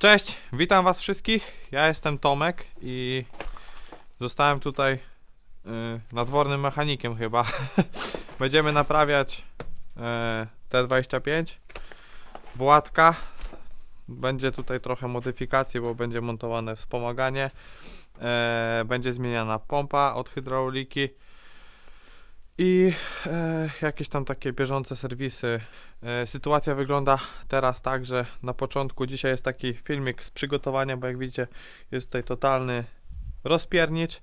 Cześć, witam was wszystkich. Ja jestem Tomek i zostałem tutaj y, nadwornym mechanikiem chyba. Będziemy naprawiać y, T25 Władka. Będzie tutaj trochę modyfikacji, bo będzie montowane wspomaganie. E, będzie zmieniana pompa od hydrauliki. I e, jakieś tam takie bieżące serwisy. E, sytuacja wygląda teraz tak, że na początku dzisiaj jest taki filmik z przygotowania, bo jak widzicie jest tutaj totalny rozpiernicz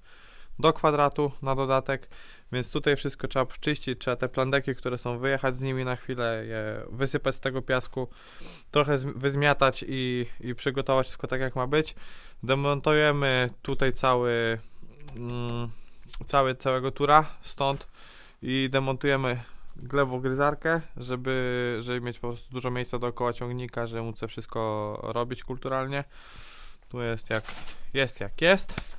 do kwadratu na dodatek, więc tutaj wszystko trzeba wczyścić, trzeba te plandeki, które są wyjechać z nimi na chwilę, je wysypać z tego piasku, trochę wyzmiatać i, i przygotować wszystko tak jak ma być. Demontujemy tutaj cały mm, cały całego tura stąd i demontujemy glewogryzarkę, żeby, żeby mieć po prostu dużo miejsca dookoła ciągnika, żeby móc wszystko robić kulturalnie. Tu jest jak jest, jak jest.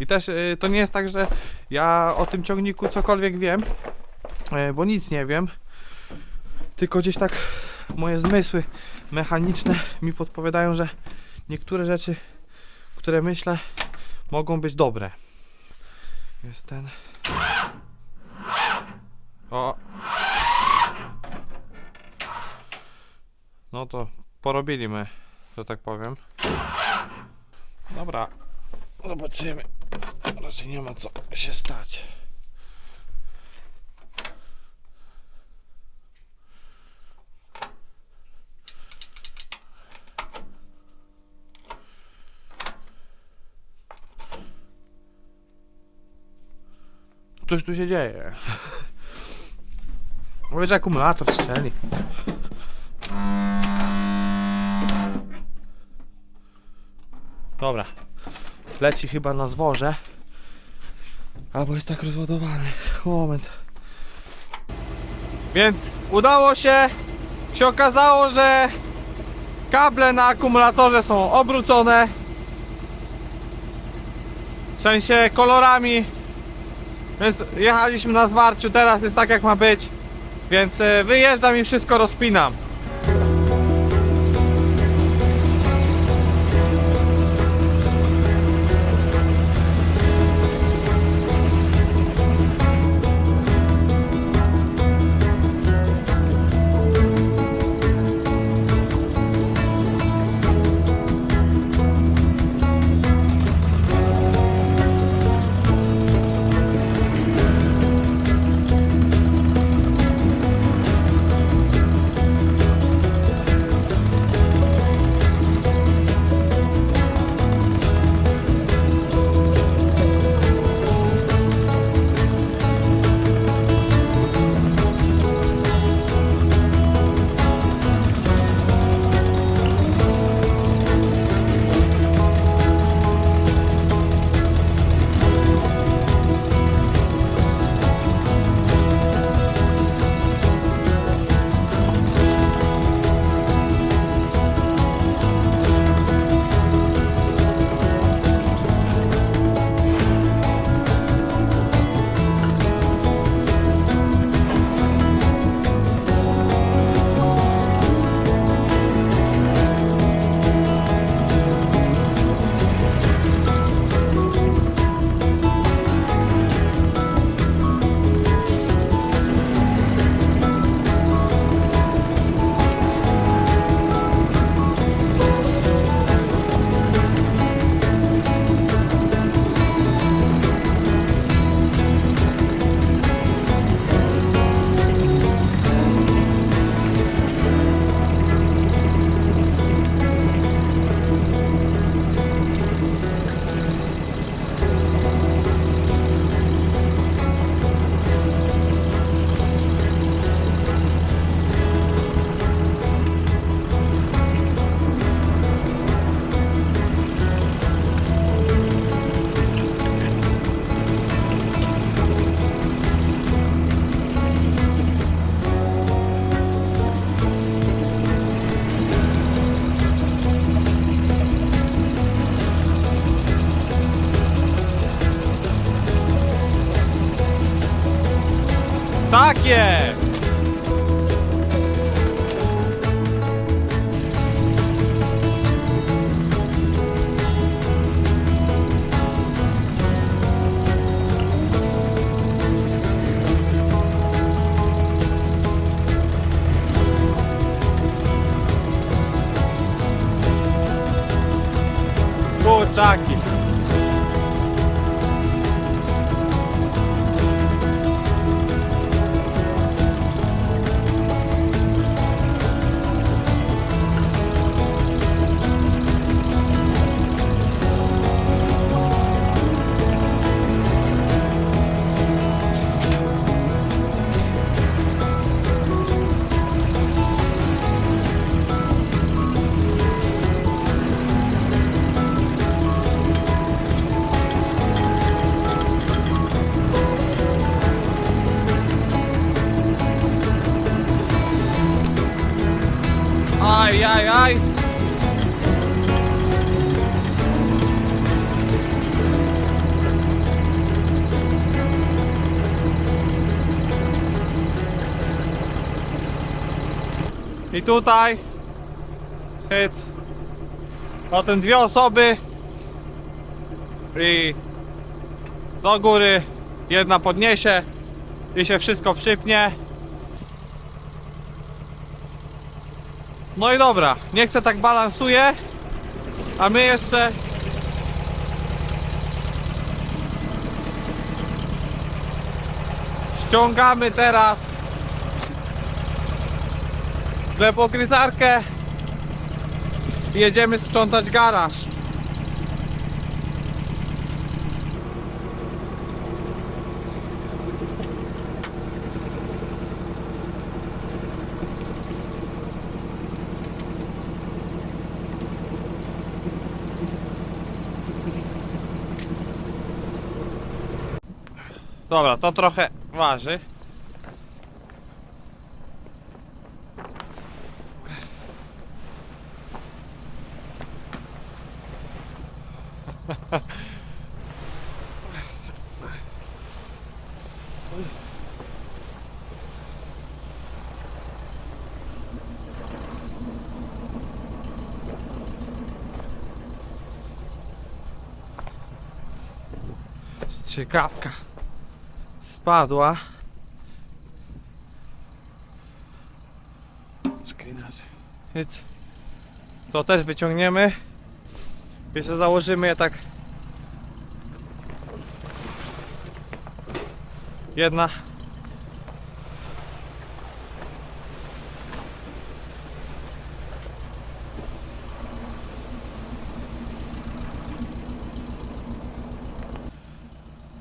I też y, to nie jest tak, że ja o tym ciągniku cokolwiek wiem, y, bo nic nie wiem. Tylko gdzieś tak moje zmysły mechaniczne mi podpowiadają, że niektóre rzeczy, które myślę, mogą być dobre. Jest ten. O. No to porobili my, że tak powiem. Dobra. Zobaczymy. Raczej nie ma co się stać. Coś tu się dzieje. Mówię, że akumulator strzeli. Dobra. Leci chyba na zworze. Albo jest tak rozładowany. Moment. Więc udało się. Się okazało, że kable na akumulatorze są obrócone. W sensie kolorami. Więc jechaliśmy na zwarciu, teraz jest tak jak ma być. Więc e, wyjeżdżam i wszystko rozpinam. Pięknie! Kurczaki! I tutaj hyc. Potem dwie osoby i do góry jedna podniesie i się wszystko przypnie. No i dobra, niech se tak balansuje, a my jeszcze ściągamy teraz glebogryzarkę i jedziemy sprzątać garaż. Dobra, to trochę waży. Ciekawka spadła. Czekaj inaczej. Więc to też wyciągniemy. I sobie założymy je tak. Jedna.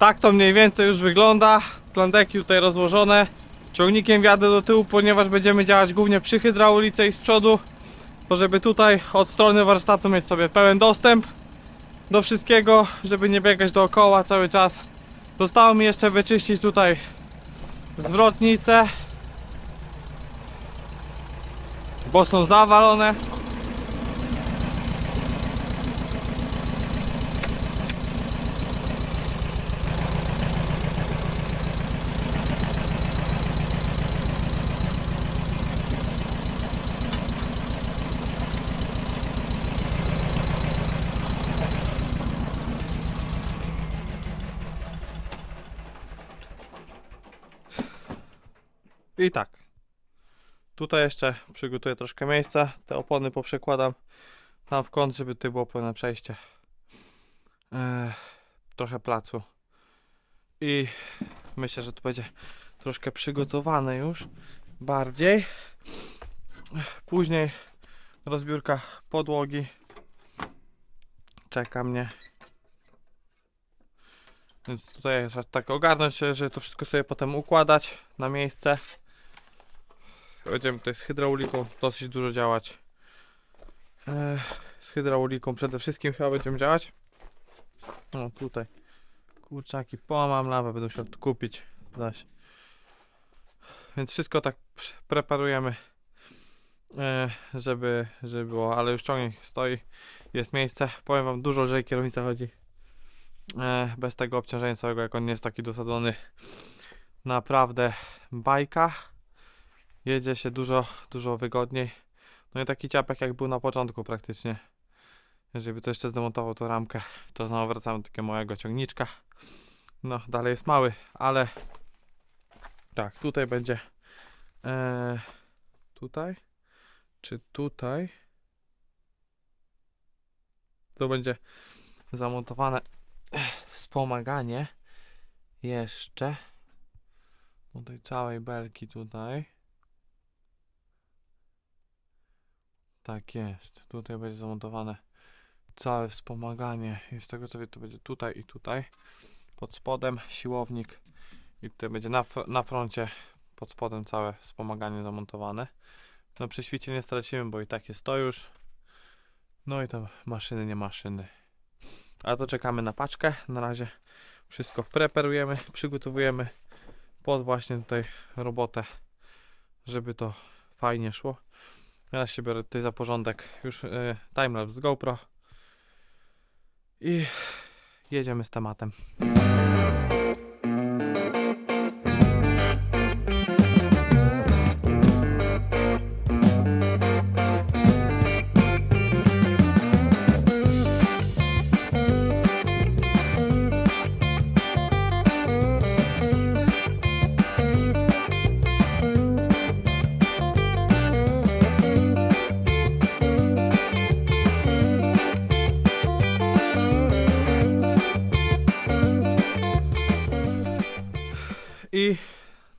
Tak to mniej więcej już wygląda. Plandeki tutaj rozłożone. Ciągnikiem wjadę do tyłu, ponieważ będziemy działać głównie przy hydraulice i z przodu. To żeby tutaj od strony warsztatu mieć sobie pełen dostęp do wszystkiego, żeby nie biegać dookoła cały czas. Zostało mi jeszcze wyczyścić tutaj zwrotnice, bo są zawalone. I tak. Tutaj jeszcze przygotuję troszkę miejsca. Te opony poprzekładam tam w kąt, żeby tutaj było pełne przejście. Ech, trochę placu. I myślę, że tu będzie troszkę przygotowane już bardziej. Później rozbiórka podłogi. Czeka mnie. Więc tutaj trzeba tak ogarnąć, że to wszystko sobie potem układać na miejsce. Będziemy tutaj z hydrauliką dosyć dużo działać. Z hydrauliką przede wszystkim chyba będziemy działać. No tutaj. Kurczaki, połamam lawę, będę musiał kupić. Zaś. Więc wszystko tak pr- preparujemy, żeby, żeby było, ale już ciągnik stoi, jest miejsce. Powiem wam, dużo lżej kierownica chodzi. Bez tego obciążenia całego, jak on nie jest taki dosadzony. Naprawdę bajka. Jedzie się dużo, dużo wygodniej. No i taki ciapek jak był na początku praktycznie. Jeżeli to jeszcze zdemontował tą ramkę, to znowu wracamy do takiego małego ciągniczka. No, dalej jest mały, ale tak, tutaj będzie e, tutaj czy tutaj to będzie zamontowane wspomaganie jeszcze do tej całej belki tutaj. Tak jest. Tutaj będzie zamontowane całe wspomaganie. I z tego co wiem, to będzie tutaj i tutaj. Pod spodem siłownik. I tutaj będzie na, na froncie pod spodem całe wspomaganie zamontowane. No przy świcie nie stracimy, bo i tak jest to już. No i tam maszyny, nie maszyny. A to czekamy na paczkę. Na razie wszystko preparujemy, przygotowujemy pod właśnie tutaj robotę, żeby to fajnie szło. Teraz się biorę tutaj za porządek już yy, timelapse z GoPro i jedziemy z tematem.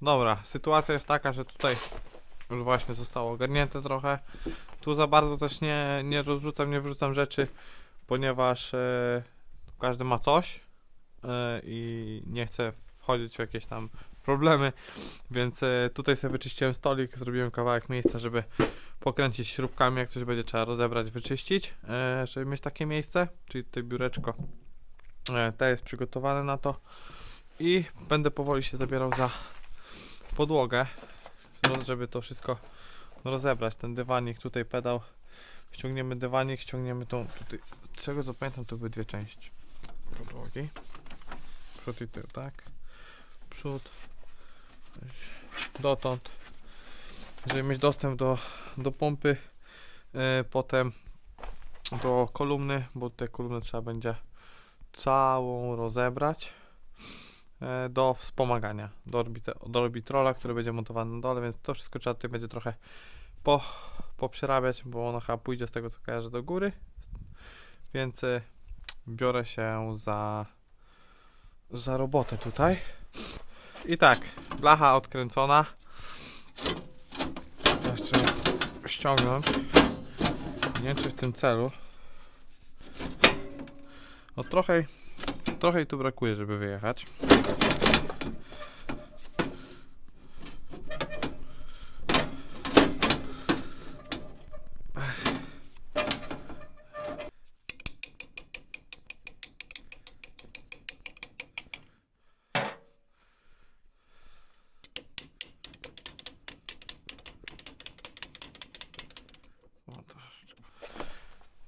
Dobra, sytuacja jest taka, że tutaj już właśnie zostało ogarnięte trochę. Tu za bardzo też nie, nie rozrzucam, nie wrzucam rzeczy, ponieważ e, każdy ma coś e, i nie chcę wchodzić w jakieś tam problemy, więc e, tutaj sobie wyczyściłem stolik, zrobiłem kawałek miejsca, żeby pokręcić śrubkami, jak coś będzie trzeba rozebrać, wyczyścić, e, żeby mieć takie miejsce, czyli tutaj biureczko. E, te jest przygotowane na to i będę powoli się zabierał za podłogę, no, żeby to wszystko rozebrać. Ten dywanik, tutaj pedał, ściągniemy dywanik, ściągniemy tą, tutaj, z czego co pamiętam, to były dwie części podłogi. Przód i tył, tak? Przód, dotąd, żeby mieć dostęp do, do pompy, e, potem do kolumny, bo te kolumny trzeba będzie całą rozebrać do wspomagania, do, orbite, do orbitrola, który będzie montowany na dole, więc to wszystko trzeba tutaj będzie trochę po, poprzerabiać, bo ono chyba pójdzie z tego co kojarzę do góry, więc e, biorę się za za robotę tutaj. I tak, blacha odkręcona. Jeszcze ściągnąć. Nie wiem czy w tym celu. No trochę trochę tu brakuje żeby wyjechać.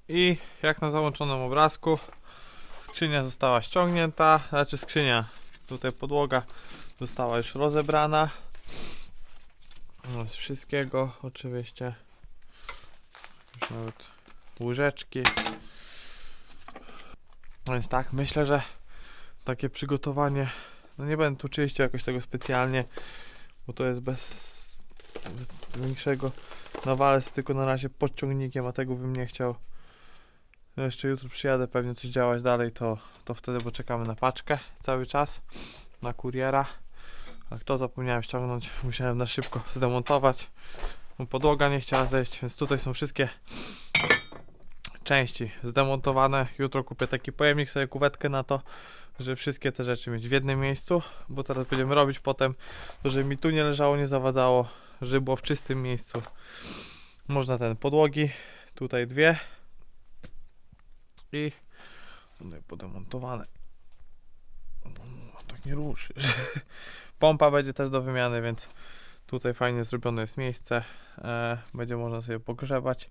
I jak na załączonym obrazku skrzynia została ściągnięta, znaczy skrzynia, tutaj podłoga została już rozebrana. Z wszystkiego oczywiście już nawet łyżeczki. No więc tak, myślę, że takie przygotowanie no nie będę tu czyścił jakoś tego specjalnie bo to jest bez, bez większego nawalec tylko na razie podciągnikiem, a tego bym nie chciał jeszcze jutro przyjadę pewnie coś działać dalej, to, to wtedy poczekamy na paczkę cały czas, na kuriera. A to zapomniałem ściągnąć, musiałem na szybko zdemontować. Bo podłoga nie chciała zejść, więc tutaj są wszystkie części zdemontowane. Jutro kupię taki pojemnik, sobie kuwetkę na to, żeby wszystkie te rzeczy mieć w jednym miejscu, bo teraz będziemy robić potem, to żeby mi tu nie leżało, nie zawadzało, żeby było w czystym miejscu. Można ten podłogi, tutaj dwie, i tutaj podemontowane. Tak nie ruszy. Pompa będzie też do wymiany, więc tutaj fajnie zrobione jest miejsce. E, będzie można sobie pogrzebać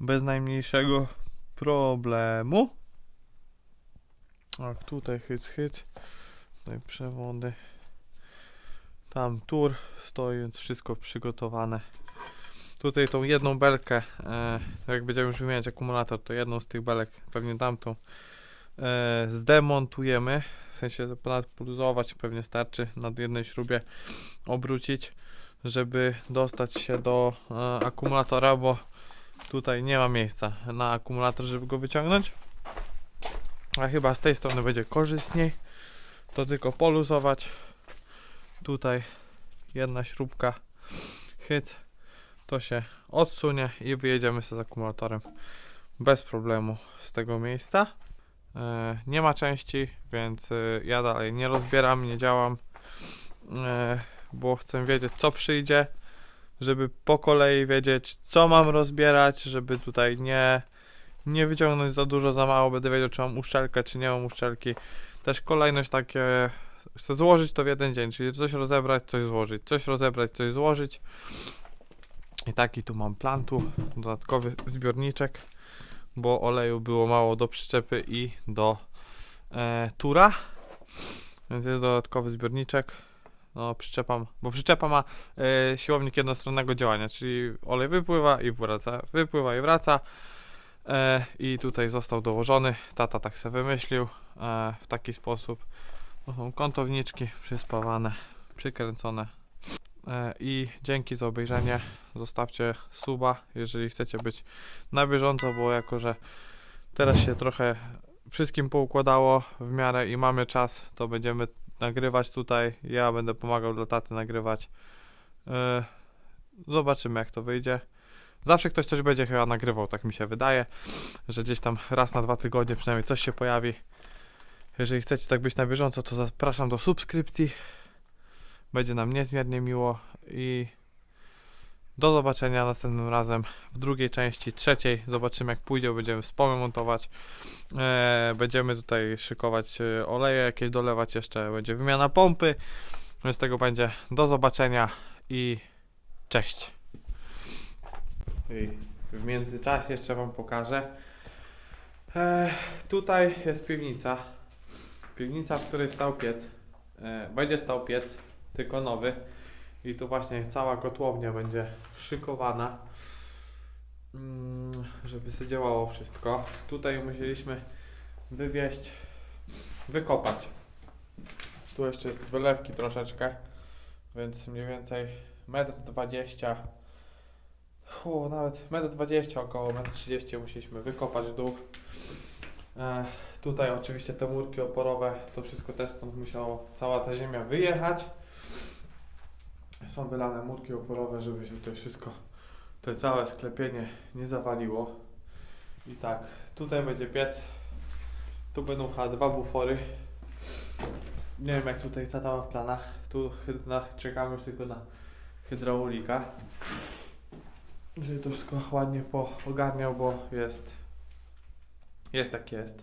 bez najmniejszego problemu. Tak, tutaj hyc, hyc. Tutaj przewody. Tam tur stoi, więc wszystko przygotowane. Tutaj tą jedną belkę, e, jak będziemy już wymieniać akumulator, to jedną z tych belek, pewnie tamtą, e, zdemontujemy. W sensie ponad poluzować pewnie starczy na jednej śrubie obrócić, żeby dostać się do e, akumulatora, bo tutaj nie ma miejsca na akumulator, żeby go wyciągnąć. A chyba z tej strony będzie korzystniej. To tylko poluzować. Tutaj jedna śrubka, hyc, to się odsunie i wyjedziemy sobie z akumulatorem bez problemu z tego miejsca. E, nie ma części, więc e, ja dalej nie rozbieram, nie działam, e, bo chcę wiedzieć co przyjdzie, żeby po kolei wiedzieć co mam rozbierać, żeby tutaj nie, nie wyciągnąć za dużo, za mało, będę wiedział czy mam uszczelkę, czy nie mam uszczelki. Też kolejność takie, chcę złożyć to w jeden dzień, czyli coś rozebrać, coś złożyć, coś rozebrać, coś złożyć. I taki tu mam plan tu, dodatkowy zbiorniczek, bo oleju było mało do przyczepy i do e, tura, więc jest dodatkowy zbiorniczek. No, przyczepam, bo przyczepa ma e, siłownik jednostronnego działania, czyli olej wypływa i wraca, wypływa i wraca. E, I tutaj został dołożony. Tata tak sobie wymyślił e, w taki sposób. To są kątowniczki przyspawane, przykręcone. E, I dzięki za obejrzenie. Zostawcie suba, jeżeli chcecie być na bieżąco, bo jako, że teraz się trochę wszystkim poukładało w miarę i mamy czas, to będziemy nagrywać tutaj. Ja będę pomagał dla taty nagrywać. E, Zobaczymy jak to wyjdzie. Zawsze ktoś coś będzie chyba nagrywał, tak mi się wydaje, że gdzieś tam raz na dwa tygodnie przynajmniej coś się pojawi. Jeżeli chcecie tak być na bieżąco, to zapraszam do subskrypcji. Będzie nam niezmiernie miło i do zobaczenia następnym razem w drugiej części, trzeciej. Zobaczymy jak pójdzie, będziemy wspomnę montować. Eee, będziemy tutaj szykować e, oleje, jakieś dolewać jeszcze, będzie wymiana pompy. Więc tego będzie. Do zobaczenia i cześć. I w międzyczasie jeszcze Wam pokażę. E, tutaj jest piwnica. Piwnica, w której stał piec. E, będzie stał piec, tylko nowy. I tu właśnie cała kotłownia będzie szykowana, mm, żeby się działało wszystko. Tutaj musieliśmy wywieźć, wykopać. Tu jeszcze jest wylewki troszeczkę, więc mniej więcej 1,20 m. Nawet 1,20 m, około 1,30 m musieliśmy wykopać dół. E, tutaj oczywiście te murki oporowe, to wszystko też stąd musiało cała ta ziemia wyjechać. Są wylane murki oporowe, żeby się to wszystko, to całe sklepienie nie zawaliło. I tak, tutaj będzie piec. Tu będą chyba dwa bufory. Nie wiem jak tutaj tata ma w planach. Tu na, czekamy już tylko na hydraulika. Żeby to wszystko ładnie poogarniał, bo jest jest jak jest.